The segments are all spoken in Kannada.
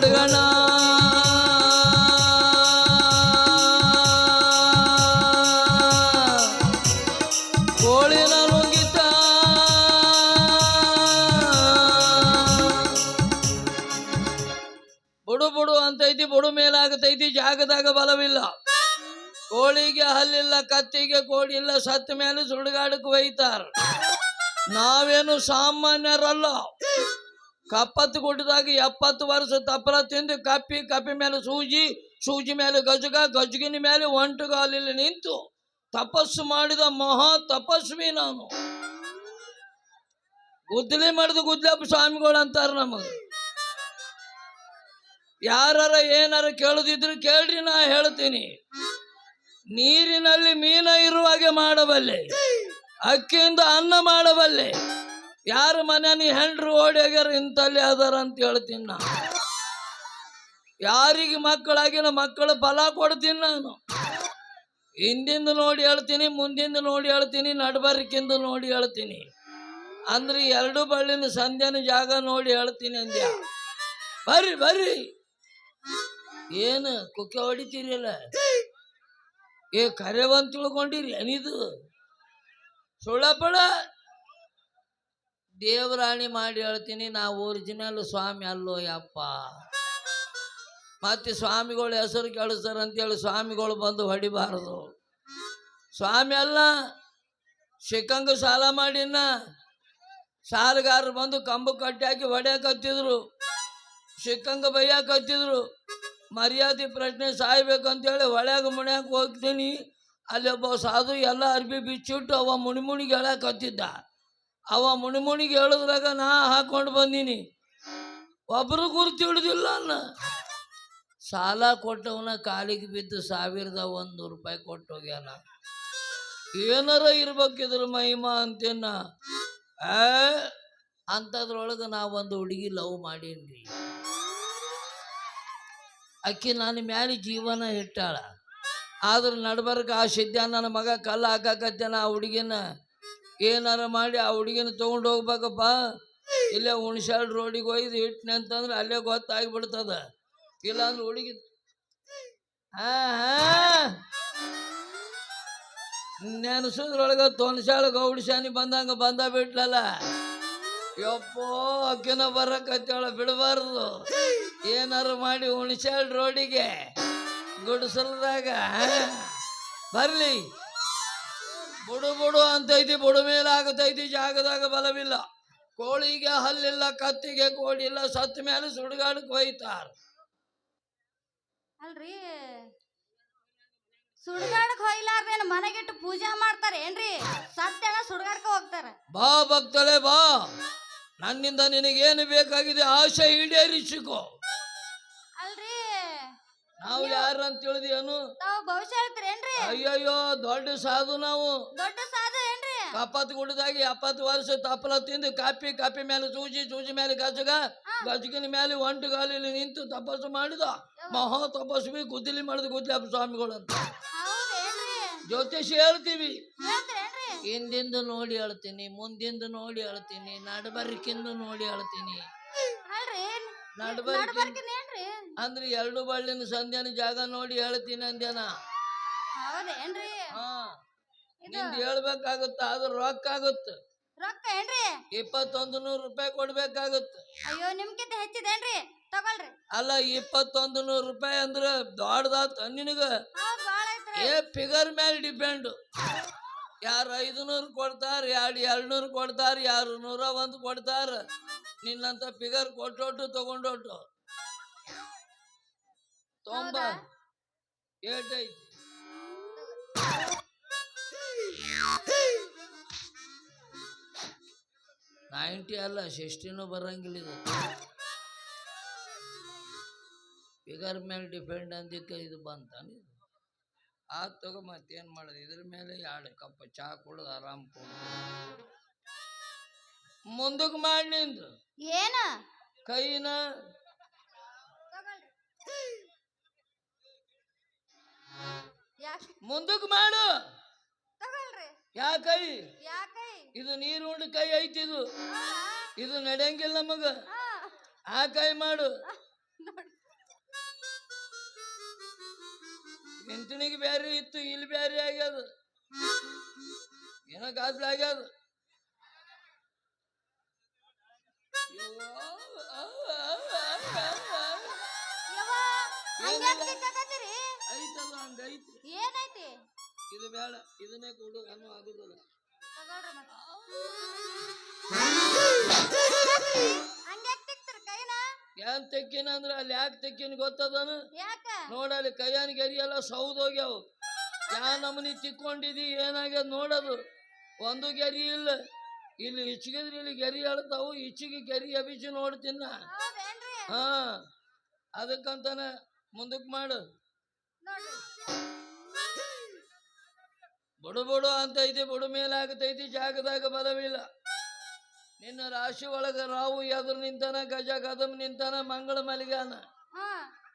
ಕೊಡಗಣ ಕೋಳಿನ ಬುಡು ಬುಡು ಅಂತೈತಿ, ಬುಡು ಮೇಲಾಗತೈತಿ, ಜಾಗದಾಗ ಬಲವಿಲ್ಲ. ಕೋಳಿಗೆ ಹಲ್ಲಿಲ್ಲ, ಕತ್ತಿಗೆ ಕೋಳಿ ಇಲ್ಲ, ಸತ್ತ ಮೇಲೆ ಸುಡುಗಾಡಕ್ಕೆ ಒಯ್ತಾರ. ನಾವೇನು ಸಾಮಾನ್ಯರಲ್ಲ. ಕಪ್ಪತ್ತು ಗುಡ್ಡದಾಗ ಎಪ್ಪತ್ತು ವರ್ಷ ತಪ್ಪಲ ತಿಂದು ಕಪ್ಪಿ ಕಪ್ಪಿ ಮೇಲೆ ಸೂಜಿ ಸೂಜಿ ಮೇಲೆ ಗಜಗ, ಗಜಗಿನ ಮೇಲೆ ಒಂಟುಗಾಲಲ್ಲಿ ನಿಂತು ತಪಸ್ಸು ಮಾಡಿದ ಮಹಾ ತಪಸ್ವಿ ನಾನು. ಗುದ್ದಲಿ ಮಾಡಿದ ಗುದ್ದಲಪ್ಪ ಸ್ವಾಮಿಗಳು ಅಂತಾರ ನಮಗೆ. ಯಾರ ಏನಾರ ಕೇಳುದಿದ್ರು ಕೇಳ್ರಿ, ನಾ ಹೇಳ್ತೀನಿ. ನೀರಿನಲ್ಲಿ ಮೀನ ಇರುವಾಗೆ ಮಾಡಬಲ್ಲೆ, ಅಕ್ಕಿಯಿಂದ ಅನ್ನ ಮಾಡಬಲ್ಲೆ ಯಾರ ಮನೆ ಹೆಂಡ್ರು ಓಡ್ಯಾಗ್ಯಾರ ಇಂತಲ್ಲಿ ಅದಾರ ಅಂತ ಹೇಳ್ತೀನಿ ನಾ ಯಾರಿಗೆ ಮಕ್ಕಳಾಗಿನ ಮಕ್ಕಳು ಫಲ ಕೊಡ್ತೀನಿ ನಾನು. ಹಿಂದಿಂದ ನೋಡಿ ಹೇಳ್ತೀನಿ, ಮುಂದಿಂದ ನೋಡಿ ಹೇಳ್ತೀನಿ, ನಡ್ಬರ್ಕಿಂದ ನೋಡಿ ಹೇಳ್ತೀನಿ. ಅಂದ್ರೆ ಎರಡು ಬಳ್ಳಿನ ಸಂಧ್ಯಾನ ಜಾಗ ನೋಡಿ ಹೇಳ್ತೀನಿ ಅಂದ್ಯ? ಬರ್ರಿ ಬರ್ರಿ. ಏನು ಕುಕ್ಕೆ ಹೊಡಿತೀರಿಲ್ಲ? ಏ ಕರೆವಂತ ತಿಳ್ಕೊಂಡಿರಿ ಏನಿದು? ಸುಳ್ಳಪಡ ದೇವರಾಣಿ ಮಾಡಿ ಹೇಳ್ತೀನಿ ನಾವು ಒರಿಜಿನಲ್ ಸ್ವಾಮಿ ಅಲ್ಲೋ ಯಪ್ಪ. ಮತ್ತೆ ಸ್ವಾಮಿಗಳು ಹೆಸರು ಕೇಳಿಸ್ತಾರ ಅಂತೇಳಿ ಸ್ವಾಮಿಗಳು ಬಂದು ಹೊಡಿಬಾರದು. ಸ್ವಾಮಿ ಅಲ್ಲ ಶಿಕ್ಕಂಗ ಸಾಲ ಮಾಡಿನ ಸಾಲಗಾರರು ಬಂದು ಕಂಬ ಕಟ್ಟಿ ಹಾಕಿ ಹೊಡ್ಯಾಕತ್ತಿದ್ರು ಶಿಕ್ಕಂಗ ಬೈಯಾಕತ್ತಿದ್ರು ಮರ್ಯಾದೆ ಪ್ರಶ್ನೆ ಸಾಯ್ಬೇಕಂತೇಳಿ ಹೊಳ್ಯಾಗ ಮುಣ್ಯಾಕ ಹೋಗ್ತೀನಿ. ಅಲ್ಲಿ ಒಬ್ಬ ಸಾಧು ಎಲ್ಲ ಅರ್ಬಿ ಬಿಚ್ಚಿಟ್ಟು ಅವ ಮುಣಿ ಮುಣಿಮುಣಿಗೆ ಹೇಳಕತ್ತಿದ್ದ ಅವ ಮುಣಿಮುಣಿಗೆ ಹೇಳಿದ್ರಾಗ ನಾ ಹಾಕೊಂಡು ಬಂದೀನಿ. ಒಬ್ರು ಗುರುತು ಹಿಡಿದಿಲ್ಲ ಅನ್ನ. ಸಾಲ ಕೊಟ್ಟವನ ಕಾಲಿಗೆ ಬಿದ್ದು ಸಾವಿರದ ಒಂದು ರೂಪಾಯಿ ಕೊಟ್ಟು ಹೋಗ್ಯಾನ ಏನಾರ ಇರ್ಬೇಕಿದ್ರು ಮಹಿಮಾ ಅಂತೇನ. ಆ ಅಂಥದ್ರೊಳಗೆ ನಾ ಒಂದು ಹುಡುಗಿ ಲವ್ ಮಾಡೀನಿ ಅಕ್ಕಿ ನನ್ನ ಮ್ಯಾಲೆ ಜೀವನ ಇಟ್ಟಾಳ. ಆದ್ರೆ ನಡ್ಬರ್ಕ ಆ ಸಿದ್ಧ ನನ್ನ ಮಗ ಕಲ್ಲು ಹಾಕಾಕತ್ತೇನ ಆ ಹುಡುಗಿನ. ಏನಾರ ಮಾಡಿ ಆ ಹುಡುಗಿನ ತೊಗೊಂಡು ಹೋಗ್ಬೇಕಪ್ಪ. ಇಲ್ಲೇ ಹುಣಸಾಳ್ ರೋಡಿಗೆ ಒಯ್ದು ಇಟ್ನೆ ಅಂತಂದ್ರೆ ಅಲ್ಲೇ ಗೊತ್ತಾಗ್ಬಿಡ್ತದ. ಇಲ್ಲಾಂದ್ರೆ ಹುಡುಗಿ ಹಾ ನೆನಸದ್ರೊಳಗ ತೊನ್ಸಾಳ ಗೌಡಶಾನಿ ಬಂದಂಗ ಬಂದ ಬಿಟ್ಲಲ್ಲ. ಯಪ್ಪೋ, ಅಕ್ಕಿನ ಬರಕತ್ತಾಳ, ಬಿಡಬಾರ್ದು. ಏನಾರು ಮಾಡಿ ಹುಣಸಾಳ್ ರೋಡಿಗೆ ಗುಡಿಸಲ್ದಾಗ ಬರ್ಲಿ. ಬುಡು ಬುಡು ಅಂತೈತಿ ಬುಡು ಮೇಲಾಗತೈತಿ ಜಾಗದಾಗ ಬಲವಿಲ್ಲ. ಕೋಳಿಗೆ ಹಲ್ಲಿಲ್ಲ ಕತ್ತಿಗೆ ಕೋಡಿಲ್ಲ ಸತ್ತ ಮೇಲೆ ಸುಡುಗಾಡಕ್ಕೆ ಒಯ್ತಾರ ಅಲ್ರಿ? ಸುಡ್ಗಾಡಕ್ ಹೋಗ್ಲಾರ್ದೇನು ಮನೆಗಿಟ್ಟು ಪೂಜೆ ಮಾಡ್ತಾರ ಏನ್ರಿ? ಸತ್ಯನ ಸುಡ್ಗಾಡ್ಕ ಹೋಗ್ತಾರ. ಬಾ ಭಕ್ತಳೆ ಬಾ. ನನ್ನಿಂದ ನಿನಗೇನು ಬೇಕಾಗಿದೆ? ಆಶೆ ಈಡೇರಿಸಿಕೋ. ನಾವು ಯಾರು ಅಂತ ತಿಳಿದೇನು ತಾವು ಭವಿಷ್ಯ ಹೇಳ್ತೀರೇನ್ರಿ ಅಯ್ಯಯ್ಯೋ ದೊಡ್ಡ ಸಾಧು ನಾವು. ದೊಡ್ಡ ಸಾಧು ಏನ್ರಿ? ಕಪ್ಪತ್ತು ಗುಡ್ಡದಾಗಿ ಎಪ್ಪತ್ತು ವರ್ಷ ತಪ್ಪಲ ತಿಂದು ಕಾಪಿ ಕಾಪಿ ಮೇಲೆ ಸೂಜಿ ಸೂಜಿ ಮೇಲೆ ಗಜಗ ಗಜಗಿನ ಮೇಲೆ ಒಂಟು ಗಾಲಿಲಿ ನಿಂತು ತಪಸ್ಸು ಮಾಡಿದ ಮಹಾ ತಪಸ್ವಿ ಗುದ್ದಲಿ ಮಾಡಿದ ಗುದ್ದಲಿ ಸ್ವಾಮಿಗಳು ಅಂತ ಜ್ಯೋತಿಷಿ ಹೇಳ್ತೀವಿ. ಹಿಂದಿಂದ ನೋಡಿ ಹೇಳ್ತೀನಿ ಮುಂದಿಂದ ನೋಡಿ ಹೇಳ್ತೀನಿ ನಡಬರ್ಕಿಂದ ನೋಡಿ ಹೇಳ್ತೀನಿ. ನಡಬರ್ಕಿಂದ ಅಂದ್ರೆ ಎರಡು ಬಳ್ಳಿನ ಸಂಧ್ಯಾನ ಜಾಗ ನೋಡಿ ಹೇಳ್ತೀನಿ ಅಂದ್ಯಾನ. ಹೌದೇನ್ರಿ? ಹಾ. ಇದು ನಿಂದ ಹೇಳ್ಬೇಕಾಗುತ್ತ ಅದು ರೊಕ್ಕ ಆಗುತ್ತ. ರೊಕ್ಕ ಏನ್ರಿ? ಇಪ್ಪತ್ತೊಂದು ನೂರು ರೂಪಾಯಿ ಕೊಡ್ಬೇಕಾಗುತ್ತ. ಅಯ್ಯೋ ನಿಮ್ಗಿಂತ ಹೆಚ್ಚಿದೇನ್ರಿ? ತಗೊಳ್ರಿ. ಅಲ್ಲ ಇಪ್ಪತ್ತೊಂದು ನೂರು ರೂಪಾಯಿ ಅಂದ್ರೆ ದೊಡ್ಡದಾತ ನಿನಗ. ಹೌದ್ ಬಾಳ ಐತ್ರಿ. ಏ ಫಿಗರ್ ಮೇಲೆ ಡಿಪೆಂಡ್ ಯಾರು ಐದು ನೂರು ಕೊಡ್ತಾರ ಎರಡು ಎರಡು ನೂರು ಕೊಡ್ತಾರ ಯಾರು ನೂರ ಒಂದು ಕೊಡ್ತಾರ. ನಿನ್ನಂತ ಫಿಗರ್ ಕೊಟ್ಟೊಟ್ಟು ತಗೊಂಡೊಟ್ಟು. ಏಟೈತಿ ನೈಂಟಿ ಅಲ್ಲ ಸಿಕ್ಸ್ಟಿನೂ ಬರಂಗಿಲ್ಲ ಇದು. ಫಿಗರ್ ಮೇಲೆ ಡಿಪೆಂಡ್ ಅಂದಿಕ್ಕೆ ಇದು ಬಂತಾನೆ ಇದು. ಆತ್ ತಗೋ ಮತ್ತೇನು ಮಾಡೋದು? ಇದ್ರ ಮೇಲೆ ಎರಡು ಕಪ್ಪ ಚಾ ಕುಡ್ದು ಆರಾಮ್ ಕುಡ್ದು. ಮುಂದಕ್ಕೆ ಮಾಡಿ ನಿಂದು. ಏನ? ಕೈನ ಯಾಕೆ ಮುಂದಕ್ಕೆ ಮಾಡು. ತಗೊಳ್ರಿ. ಯಾ ಕೈ ಇದು ನೀರು ಉಂಡು ಕೈ ಐತಿ ಇದು. ಇದು ನಡೆಯಂಗಿಲ್ಲ ನಮಗ. ಆ ಕೈ ಮಾಡು. ನೋಡಿ. ಬ್ಯಾರಿ ಇತ್ತು ಇಲ್ಲಿ ಬ್ಯಾರಿ ಆಗ್ಯದ. ಏನೋ ಗಾದ್ಲ ಆಗ್ಯದ. ಹಂಗ್ಯಾಕ್ ಸಿಕ್ಕಾಕತ್ತೀರಿ? ಏನೈತಿ? ಇದು ಬೇಡ ಇದನ್ನೇ ಕೊಡು ಅನ್ನೋ ಆಗುದಿಲ್ಲ ತಗೊಳ್ರಿ ಮತ್ತೆ. ಹಂಗ್ಯಾಕ್ ತಿಕ್ತೀರಿ ಕೈನ? ಏನ್ ತೆಕ್ಕಿನ ಅಂದ್ರ ಅಲ್ಲಿ ಯಾಕೆ ತೆಕ್ಕಿನ ಗೊತ್ತದನು? ಯಾಕ? ನೋಡಲ್ಲಿ ಕೈಯಾನ ಗೆರಿ ಎಲ್ಲ ಸೌದೋಗ್ಯಾವ. ಯಾ ನಮನಿ ತಿಕ್ಕೊಂಡಿದಿ ಏನಾಗ್ಯದ ನೋಡೋದು. ಒಂದು ಗೆರಿ ಇಲ್ಲ. ಇಲ್ಲಿ ಇಚ್ಚಿಗಿದ್ರೆ ಇಲ್ಲಿ ಗೆರಿ ಹೇಳ್ತಾವು ಇಚ್ಚಿಗೆ ಗೆರಿ ಅಭಿಚಿ ನೋಡ್ತೀನ ಹ ಹಾ ಅದಕ್ಕಂತಾನೆ ಮುಂದಕ್ಕೆ ಮಾಡು. ನೋಡ್ರಿ. ಬಡು ಬಡು ಅಂತ ಐತಿ ಬಡು ಮೇಲೆ ಆಗತೈತಿ ಜಾಗದಾಗ ಬಲವಿಲ್ಲ. ನಿನ್ನ ರಾಶಿ ಒಳಗ ರಾವು ಎದುರು ನಿಂತಾನ ಗಜ ಕದಮ್ ನಿಂತಾನ ಮಂಗಳ ಮಲಿಗಾನ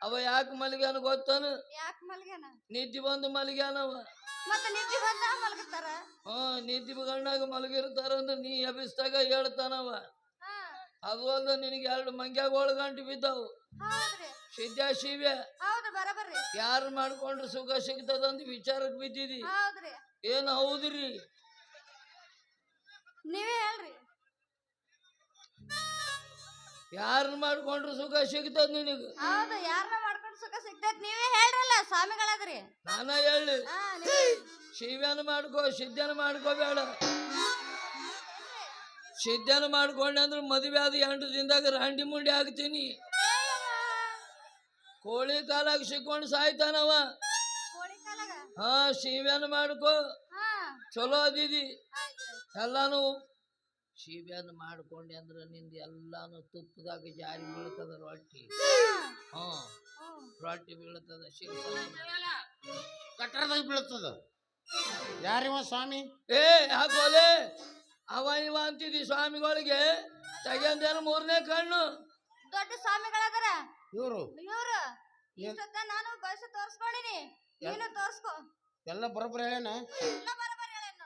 ಅವ ಯಾಕ ಮಲಿಗಾನ ಗೊತ್ತಾನ? ಯಾಕ ನಿದ್ದೆ ಬಂದು ಮಲಿಗಾನವ ಮತ್ತೆ ನಿದ್ದೆ ಬಂದ ಮಲ್ಗತಾರ? ಹಾ ನಿದ್ದೆ ಗಣ್ಣಾಗ ಮಲಗಿರ್ತಾರ ಅಂತ ನೀ ಎಬ್ಬಿಸ್ದಾಗ ಹೇಳ್ತಾನವ. ಅದು ಅಲ್ಲ ನಿನಗೆ ಎರಡು ಮಂಗ್ಯಾಗ ಗಂಟು ಬಿದ್ದಾವು. ಸಿದ್ಧ ಶಿವ್ಯ ಯಾರು ಮಾಡ್ಕೊಂಡ್ರೆ ಸುಖ ಸಿಗ್ತದಂತ ವಿಚಾರಕ್ಕೆ ಬಿದ್ದಿದಿ. ಏನು ಹೌದ್ರಿ? ನೀವೇ ಹೇಳ್ರಿ. ಯಾರ ಮಾಡ್ಕೊಂಡ್ರು ಸುಖ ಸಿಗ್ತದ ನಿನಗ? ಹೌದು ಯಾರನ್ನ ಮಾಡ್ಕೊಂಡು ಸುಖ ಸಿಗ್ತೈತ್ ನೀವೇ ಹೇಳ್ರಲ್ಲ ಸ್ವಾಮಿಗಳಾದ್ರಿ. ನಾನ ಹೇಳಿ ಹಾ ನೀವೇ ಶಿವ್ಯನ ಮಾಡ್ಕೋ ಸಿದ್ಧನ ಮಾಡ್ಕೋಬೇಡ ಸಿದ್ಧನ ಮಾಡ್ಕೊಂಡೆ ಅಂದ್ರೆ ಮದುವೆ ಆದ ಎಂಟು ದಿನದಾಗ ರಾಂಡಿ ಮುಂಡಿ ಆಗ್ತೀನಿ ಕೋಳಿ ಕಾಲಾಗ ಸಿಕ್ಕೊಂಡು ಸಾಯ್ತಾನವ. ಹಾ ಶಿವ್ಯನ ಮಾಡ್ಕೋ. ಹಾ. ಚಲೋ ಅದಿದಿ ಎಲ್ಲಾನು ಶಿವ್ಯನ ಮಾಡ್ಕೊಂಡೆ ಅಂದ್ರೆ ನಿಂದ ಎಲ್ಲಾನು ತುಪ್ಪದಾಗ ಜಾರಿ ಬೀಳ್ತದ ರೊಟ್ಟಿ. ಹಾ. ರೊಟ್ಟಿ ಬೀಳ್ತದ ಶಿವ ಕಟ್ಟಡದಾಗ ಬೀಳ್ತದ? ಯಾರಿವ ಸ್ವಾಮಿ? ಏ ಹಾಕೋಲೆ ಅವ ಇವ ಅಂತಿದಿ ಸ್ವಾಮಿಗಳಿಗೆ. ತೆಗೆಂದೇನು ಮೂರನೇ ಕಣ್ಣು. ದೊಡ್ಡ ಸ್ವಾಮಿಗಳಾಗರ? ಇವರು? ಇವರು? ನಾನು ಬಯಸು ತೋರ್ಸ್ಕೊಂಡಿನಿ. ನೀನು ತೋರ್ಸ್ಕೊ. ಎಲ್ಲ ಬರೋಬ್ಬರ ಹೇಳೇನ? ಎಲ್ಲ ಬರಬರ್ ಹೇಳೇನ್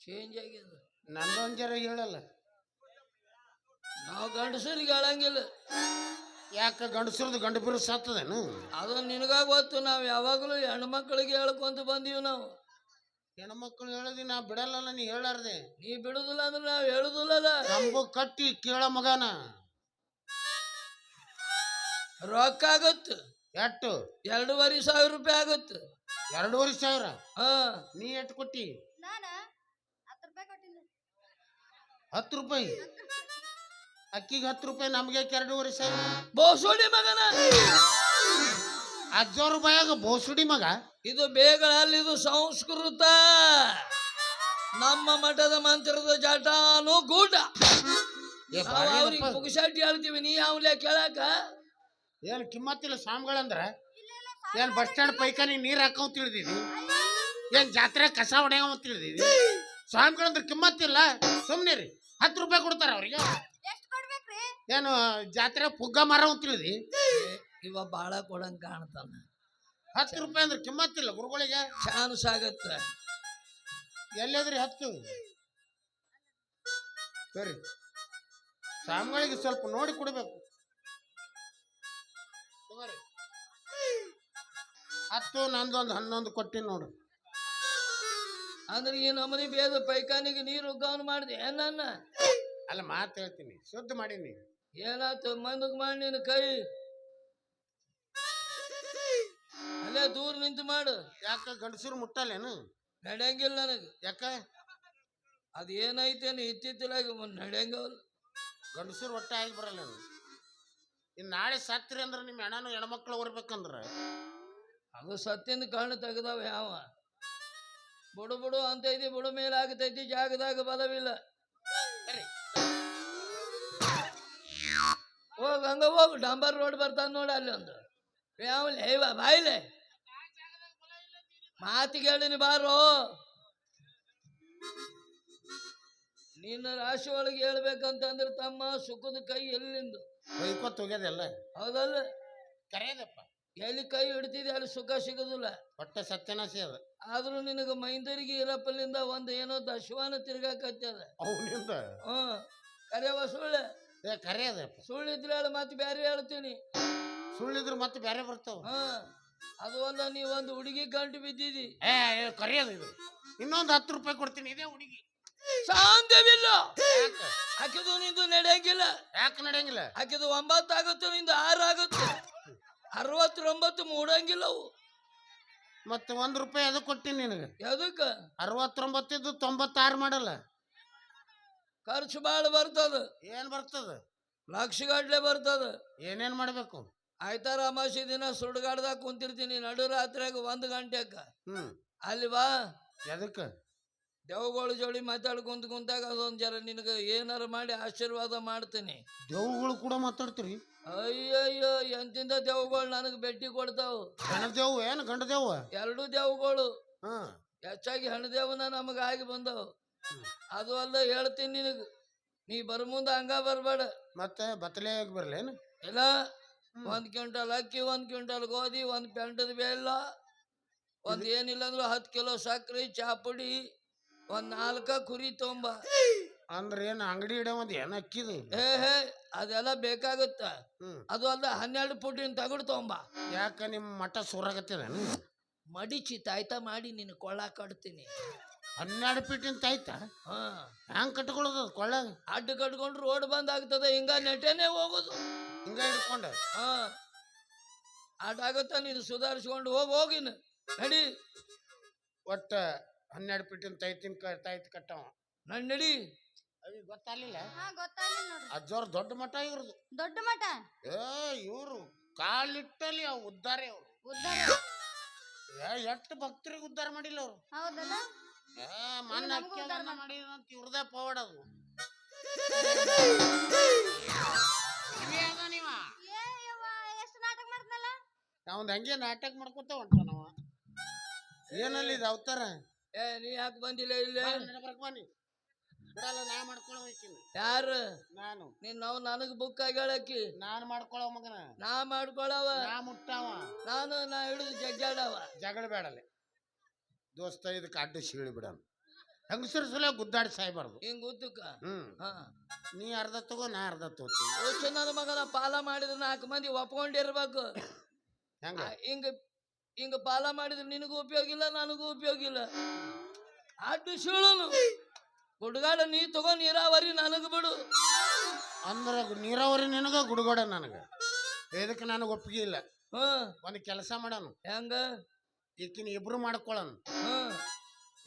ಚೇಂಜ್ ಆಗಿದೆ ನಂದೊಂದ್ ಜರ ಹೇಳಲ್ಲ. ನಾವು ಗಂಡಸರಿಗೆ ಹೇಳಂಗಿಲ್ಲ. ಯಾಕ ಗಂಡಸರದು ಗಂಡ ಬಿರು ಸತ್ತದೇನು ಅದು ನಿನಗಾಗ ಗೊತ್ತು ನಾವು ಯಾವಾಗಲೂ ಹೆಣ್ಮಕ್ಳಿಗೆ ಹೇಳ್ಕೊಂತ ಬಂದೀವಿ ನಾವು. ಹೆಣ್ಮಕ್ಳು ಹೇಳದಿ ನಾ ಬಿಡಲ್ಲ ನೀ ಹೇಳಾರ್ದೆ. ನೀ ಬಿಡುದಿಲ್ಲ ಅಂದ್ರೆ ನಾವು ಹೇಳುದಿಲ್ಲಲ್ಲ. ಕಂಬು ಕಟ್ಟಿ ಕೇಳ ಮಗನ. ರೊಕ್ಕ ಆಗತ್ತು. ಎಟ್ಟು? ಎರಡೂವರೆ ಸಾವಿರ ರೂಪಾಯಿ ಆಗುತ್ತೆ. ಎರಡೂವರೆ ಸಾವಿರ? ಹಾ. ನೀ ಎಷ್ಟು ಕೊಟ್ಟಿ? ನಾನ? ಹತ್ತು ರೂಪಾಯಿ ಕೊಟ್ಟಿನಿ. ಹತ್ತು ರೂಪಾಯಿ? ಅಕ್ಕಿಗೆ ಹತ್ತು ರೂಪಾಯಿ ನಮ್ಗೆ ಯಾಕೆ ಎರಡೂವರೆ ಸಾವಿರ? ಮಗ ಮಗನ. ಅಜ್ಜವ್ರ ಆಗ ಬೋಸುಡಿ ಮಗ? ಇದು ಬೇಗಳಲ್ಲಿ ಇದು ಸಂಸ್ಕೃತ. ನಮ್ಮ ಮಠದ ಮಂತ್ರದ ಜಟಾನು ಗೂಟ. ಪುಗ್ಸಾಟಿ ಹೇಳ್ತೀವಿ ನೀ ಯಾವ್ಲೆ ಕೇಳಾಕ? ಏನ್ ಕಿಮ್ಮತ್ತಿಲ್ಲ ಸ್ವಾಮಿಗಳಂದ್ರೆ? ಏನು ಬಸ್ ಸ್ಟ್ಯಾಂಡ್ ಪೈಕಾನಿಗೆ ನೀರು ಹಾಕೋ ತಿಳ್ದಿ ಏನು ಜಾತ್ರೆ ಕಸ ಹೊಡೆಯವ ತಿಳಿದೀವಿ ಸ್ವಾಮಿಗಳಂದ್ರೆ ಕಿಮ್ಮತ್ತಿಲ್ಲ? ಸುಮ್ನೆ ರೀ ಹತ್ತು ರೂಪಾಯಿ ಕೊಡ್ತಾರ ಅವ್ರಿಗೆ. ಏನು ಜಾತ್ರೆ ಪುಗ್ಗ ಮರವ್ ತಿಳಿದಿ? ಇವ ಬಾಳ ಕೊಡಂಗ್ ಕಾಣ್ತಾನ. ಹತ್ತು ರೂಪಾಯಿ ಅಂದ್ರೆ ಕಿಮ್ಮತ್ತಿಲ್ಲ ಗುರುಗಳಿಗೆ? ಚಾನ್ಸ್ ಆಗತ್ತೆ. ಎಲ್ಲಿದ್ರಿ ಹತ್ತು ಸರಿ. ಸ್ವಾಮಿಗಳಿಗೆ ಸ್ವಲ್ಪ ನೋಡಿ ಕೊಡ್ಬೇಕು. ಹತ್ತು ನಂದೊಂದು ಹನ್ನೊಂದು ಕೊಟ್ಟಿನಿ ನೋಡು. ಅಂದ್ರೆ ಈ ನಮನಿ ಬೇದ ಪೈಕಾನಿಗೆ ನೀರು ಉಗ್ಗಾವನ್ ಮಾಡಿದೆ? ನನ್ನ? ಅಲ್ಲ ಮಾತು ಹೇಳ್ತೀನಿ. ಶುದ್ಧ ಮಾಡೀನಿ ಏನಾಯ್ತು? ಮಂದಕ್ಕೆ ಮಾಡಿ ನಿನ್ನ ಕೈ. ಅಲ್ಲೇ ದೂರ ನಿಂತು ಮಾಡು. ಯಾಕ ಗಂಡಸರು ಮುಟ್ಟಲ್ಲೇನು? ನಡೆಯಂಗಿಲ್ಲ ನನಗೆ. ಯಾಕ? ಅದು ಏನೈತೇನು ಇತ್ತಿತ್ತಲಾಗ ನಡೆಯಂಗಲ್ಲ ಗಂಡಸರು ಒಟ್ಟ ಆಗಿ ಬರಲ್ಲ ಇನ್ನು ನಾಳೆ ಸತ್ರಿ ಅಂದ್ರೆ ನಿಮ್ಮ ಹೆಣನು ಹೆಣ್ಮಕ್ಳು ಓರ್ಬೇಕಂದ್ರ ಅದು ಸತ್ತಿಂದ ಕಣ್ಣು ತೆಗೆದವ ಯಾವ? ಬುಡು ಬುಡು ಅಂತ ಐತಿ ಬುಡು ಮೇಲೆ ಆಗತೈತಿ ಜಾಗದಾಗ ಬಲವಿಲ್ಲ. ಹೋಗ ಹೋಗ್ ಹಂಗ. ಡಾಂಬರ್ ರೋಡ್ ಬರ್ತಾನ ನೋಡಿ ಅಲ್ಲಿ ಒಂದು ಯಾವ ಬಾಯ್ಲೆ ಮಾತಿಗೆ ಹೇಳಿನಿ ಬಾರೋ ನಿನ್ನ ರಾಶಿ ಒಳಗೆ ಹೇಳ್ಬೇಕಂತಂದ್ರೆ ತಮ್ಮ ಸುಖದ ಕೈ ಎಲ್ಲಿಂದು? ಹೋಗ್ಯದಲ್ಲ. ಹೌದಲ್ಲ? ಕರೆಯದಪ್ಪ. ಎಲ್ಲಿ ಕೈ ಹಿಡ್ತಿದೆ ಅಲ್ಲಿ ಸುಖ ಸಿಗೋದಿಲ್ಲ. ಹೊಟ್ಟೆ ಸತ್ಯನಾಶಿ ಅದ. ಆದ್ರೂ ನಿನಗೆ ಮೈಂದರಿಗೆ ಇರಪ್ಪಲ್ಲಿಂದ ಒಂದ್ ಏನೋ ದಶವಾನ ತಿರ್ಗಾಕತ್ತದ ಅವನಿಂದ? ಹ್ಞೂ. ಕರೆಯವ ಸುಳ್ಳು. ಏ ಕರೆಯದಪ್ಪ ಸುಳ್ಳಿದ್ರೆ ಹೇಳು ಮತ್ತೆ ಬೇರೆ ಹೇಳ್ತೀನಿ. ಸುಳ್ಳಿದ್ರು ಮತ್ತೆ ಬೇರೆ ಬರ್ತಾವ. ಹಾ ಅದು ಒಂದ ನೀ ಒಂದು ಹುಡುಗಿ ಗಂಟು ಬಿದ್ದಿದಿ. ಏ ಏ, ಕರೆಯೋದು ಇದು. ಇನ್ನೊಂದು ಹತ್ತು ರೂಪಾಯಿ ಕೊಡ್ತೀನಿ ಇದೇ ಹುಡುಗಿ. ಸಾಧ್ಯವಿಲ್ಲ ಯಾಕೆ? ಆಕಿದು ನಿಂದು ನಡೆಯಂಗಿಲ್ಲ. ಯಾಕೆ ನಡೆಯಂಗಿಲ್ಲ? ಆಕಿದು ಒಂಬತ್ತು ಆಗುತ್ತೆ ನಿಂದು ಆರು ಆಗುತ್ತೆ ಅರವತ್ತೊಂಬತ್ತು ಮೂಡಂಗಿಲ್ಲ ಅವು ಮತ್ತೆ ಒಂದ್ ರೂಪಾಯಿ ಅದು ಕೊಟ್ಟಿನಿ ನಿನಗೆ? ಎದಕ್ಕೆ? ಅರವತ್ತೊಂಬತ್ತಿದ್ದು ತೊಂಬತ್ತಾರು ಮಾಡಲ್ಲ. ಖರ್ಚು ಭಾಳ ಬರ್ತದ. ಏನ್ ಬರ್ತದ? ಲಕ್ಷಗಟ್ಲೆ ಬರ್ತದ. ಏನೇನ್ ಮಾಡ್ಬೇಕು? ಆಯ್ತಾರ ಅಮಾಸಿ ದಿನ ಸುಡುಗಾಡ್ದಾಗ ಕುಂತಿರ್ತೀನಿ ನಡು ರಾತ್ರಿಯಾಗ ಒಂದು ಗಂಟೆಕ ಹ್ಮ್. ಅಲ್ಲಿ ಬಾ. ಎದಕ್ಕ? ದೇವಗಳ ಜೋಡಿ ಮಾತಾಡಿ ಕುಂತ ಕುಂತಾಗ ಅದೊಂದು ಜರ ನಿನಗೆ ಏನಾರ ಮಾಡಿ ಆಶೀರ್ವಾದ ಮಾಡ್ತೀನಿ. ದೇವ್ಗಳು ಕೂಡ ಮಾತಾಡ್ತೀರಿ? ಅಯ್ಯಯ್ಯೋ ಎಂತಿಂದ ದೇವಗಳು ನನಗೆ ಭೇಟಿ ಕೊಡ್ತಾವ? ಹೆಣ ಏನು ಏನ್ ಗಂಡ ದೇವು ಎರಡು ದೇವಗಳು ಹಾ. ಹೆಚ್ಚಾಗಿ ಹಣದೇವನ ನಮಗೆ ಆಗಿ ಬಂದವು. ಅದು ಅಲ್ಲ ಹೇಳ್ತೀನಿ ನಿನಗೆ ನೀ ಬರ ಮುಂದ ಹಂಗ ಬರಬೇಡ. ಮತ್ತೆ ಬತ್ತಲೆ ಬರ್ಲೇನು ಇಲ್ಲ ಒಂದ್ ಕ್ವಿಂಟಲ್ ಅಕ್ಕಿ ಒಂದ್ ಕ್ವಿಂಟಲ್ ಗೋಧಿ ಒಂದ್ ಪೆಂಟದ ಬೆಲ್ಲ ಒಂದ್ ಏನಿಲ್ಲ ಅಂದ್ರೆ ಹತ್ತು ಕಿಲೋ ಸಕ್ರೆ ಚಾಪುಡಿ ಒಂದ್ ನಾಲ್ಕ ಕುರಿ ತೊಂಬ. ಅಂದ್ರೆ ಏನ್ ಅಂಗಡಿ ಇಡೋ ಏನ್ ಅಕ್ಕಿದು? ಏ ಹೇ ಅದೆಲ್ಲ ಬೇಕಾಗುತ್ತ. ಹ್ಮ್. ಅದು ಅಲ್ಲ ಹನ್ನೆರಡು ಪುಟಿನ ತಗಡು ತೊಂಬ. ಯಾಕ ನಿಮ್ ಮಠ ಸುರಾಗತ್ತಿದ ಮಡಿಚಿ ತಾಯ್ತ ಮಾಡಿ ನಿನ್ನ ಕೊಳ್ಳ ಕಟ್ತೀನಿ. ಹನ್ನೆರಡು ಪೀಟಿನ ತಾಯ್ತಾ? ಹಾ. ಹ್ಯಾಂಗ್ ಕಟ್ಕೊಳ್ಳೋದು ಕೊಳ್ಳಾಗ ಅಡ್ಡ ಕಟ್ಕೊಂಡು ರೋಡ್ ಬಂದ್ ಆಗ್ತದ ಹಿಂಗ ನೆಟ್ಟೆನೆ ಹೋಗೋದು. ಹಿಂಗ ಹಿಡ್ಕೊಂಡ? ಹಾ. ಆಗುತ್ತ ನೀನು ಸುಧಾರಿಸ್ಕೊಂಡು ಹೋಗಿ ಹೋಗಿನ. ನಡಿ. ಒಟ್ಟ ಹನ್ನೆರಡು ಪೀಟಿನ ತೈತಿನ ಕ ತಾಯ್ತ ಕಟ್ಟವ. ನನ್ ನಡಿ. ಅವಿ ಗೊತ್ತಾಗ್ಲಿಲ್ಲ? ಹಾ ಗೊತ್ತಾಗ್ಲಿಲ್ಲ ನೋಡ್ರಿ. ಅಜ್ಜವ್ರ ದೊಡ್ಡ ಮಠ ಇವ್ರದು. ದೊಡ್ಡ ಮಠ? ಏ ಇವ್ರು ಕಾಲಿಟ್ಟಲ್ಲಿ ಅವ್ ಉದ್ಧಾರ ಅವ್ರು. ಉದ್ದಾರ. ಏ ಎಷ್ಟು ಭಕ್ತರಿಗೆ ಉದ್ದಾರ ಮಾಡಿಲ್ಲ ಅವ್ರು. ಹೌದಲ್ಲ? ಏ ಮನ್ನ ನಮಗೂ ಅಕ್ಕಿ ಉದ್ಧಾರ ಅನ್ನ ಮಾಡಿದಂತ ಇವ್ರದೇ ಪವಾಡ ಅದು ಇವ್ಯಾಗ ನೀವ? ಏ ಯವ್ವ ಎಷ್ಟು ನಾಟಕ ಮಾಡ್ತನಲ್ಲ ನಾವ್ ಹಂಗೆ ನಾಟಕ ಮಾಡ್ಕೊತ ಹೊಂಟಾನವ ಏನಲ್ಲಿ ಇದು ಅವತಾರ? ಏ ನೀ ಯಾಕೆ ಬಂದಿಲ್ಲ ಇಲ್ಲಿ? ಬನ್ನಿ ಬಿಡಲ್ಲ ನಾ. ಮಾಡ್ಕೊಳ್ಳೋ ಯಾರು? ನಾನು. ನೀನ್ ನಾವು ನನಗ್ ಬುಕ್ ಆಗ್ಯಾಳಕ್ಕಿ. ನಾನು ಮಾಡ್ಕೊಳ್ಳೋ ಮಗನ. ನಾ ಮಾಡ್ಕೊಳ್ಳವ ನಾ ಮುಟ್ಟಾವ. ನಾನು ನಾ ಹಿಡಿದು ಜಗ್ಗಾಡವ ಜಗಳ ಬೇಡಲೆ ದೋಸ್ತ ಇದಕ್ಕೆ ಅಡ್ಡ ಸೀಳಿ ಬಿಡಣ. ಹೆಂಗಸರ ಸಲ ಗುದ್ದಾಡಿ ಸಾಯ್ಬಾರ್ದು. ಹಿಂಗ್ ಉದ್ದಕ್ಕ ಹ್ಮ್. ಹಾ. ನೀ ಅರ್ಧ ತಗೋ ನಾ ಅರ್ಧ ತಗೋತೀನಿ ಚಿನ್ನದ ನನ್ನ ಮಗನ ಪಾಲ ಮಾಡಿದ್ರೆ ನಾಲ್ಕು ಮಂದಿ ಒಪ್ಕೊಂಡಿರ್ಬೇಕು. ಹೆಂಗ? ಹಿಂಗ ಹಿಂಗ ಪಾಲ ಮಾಡಿದ್ರೆ ನಿನಗೂ ಉಪಯೋಗ ಇಲ್ಲ ನನಗೂ ಉಪಯೋಗ ಇಲ್ಲ. ಅಡ್ಡು ಸೀಳುನು ಗುಡ್ಗಾಡ ನೀ ತಗೋ ನೀರಾವರಿ ನನಗೆ ಬಿಡು. ಅಂದ್ರೆ ನೀರಾವರಿ ನಿನಗ ಗುಡುಗೋಡ ನನಗ. ಇದಕ್ಕೆ ನನಗೆ ಒಪ್ಪಿಗೆ ಇಲ್ಲ. ಹ್ಮ್ ಒಂದು ಕೆಲಸ ಮಾಡೋಣ ಹೆಂಗ? ಈಕಿನ ಇಬ್ರು ಮಾಡ್ಕೊಳ್ಳೋನು ಹ್ಮ್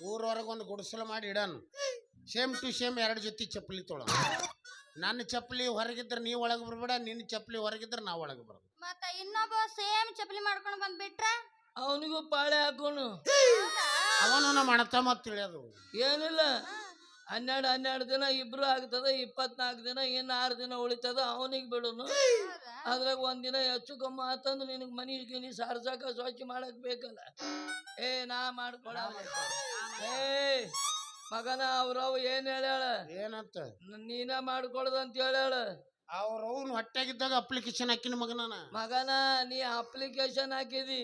ಊರವರೆಗೆ ಒಂದು ಗುಡಿಸಲು ಮಾಡಿ ಇಡನು. ಸೇಮ್ ಟು ಸೇಮ್ ಎರಡು ಜೊತೆ ಚಪ್ಪಲಿ ತೊಳ ನನ್ನ ಚಪ್ಪಲಿ ಹೊರಗಿದ್ರೆ ನೀ ಒಳಗೆ ಬರ್ಬೇಡ ನಿನ್ನ ಚಪ್ಪಲಿ ಹೊರಗಿದ್ರೆ ನಾವು ಒಳಗೆ ಬರ್ಬೇಕು. ಮತ್ತ ಇನ್ನೊಬ್ಬ ಸೇಮ್ ಚಪ್ಪಲಿ ಮಾಡ್ಕೊಂಡು ಬಂದ್ಬಿಟ್ರ? ಅವನಿಗೂ ಪಾಳೆ ಹಾಕೋನು. ಅವನು ನಮ್ಮ ಅಣತಮ್ಮ ತಿಳಿಯೋದು. ಏನಿಲ್ಲ. ಹನ್ನೆರಡು ಹನ್ನೆರಡು ದಿನ ಇಬ್ರು ಆಗ್ತದ ಇಪ್ಪತ್ನಾಲ್ಕು ದಿನ ಇನ್ನು ಆರು ದಿನ ಉಳಿತದ ಅವನಿಗೆ ಬಿಡೋನು. ಅದ್ರಾಗ ಒಂದಿನ ಹೆಚ್ಚು ಕಮ್ಮ ಆತಂದ್ರೆ ನಿನಗೆ ಮನಿ ಗಿನಿ ಸಾರ್ಸಾಕ ಸ್ವಚ್ಛ ಮಾಡಕ್ ಬೇಕಲ್ಲ. ಏ ನಾ ಮಾಡ್ಕೊಳ ಏ ಮಗನ ಅವ್ರವ್ ಏನ್ ಹೇಳ್ಯಾಳ? ಏನಂತ? ನೀನ ಮಾಡ್ಕೊಳ್ದ ಅಂತ ಹೇಳ್ಯಾಳ. ಅವ್ರ ಅವ್ನು ಹೊಟ್ಟೆಗಿದ್ದಾಗ ಅಪ್ಲಿಕೇಶನ್ ಹಾಕಿನ ಮಗನ ಮಗನ ನೀ ಅಪ್ಲಿಕೇಶನ್ ಹಾಕಿದಿ.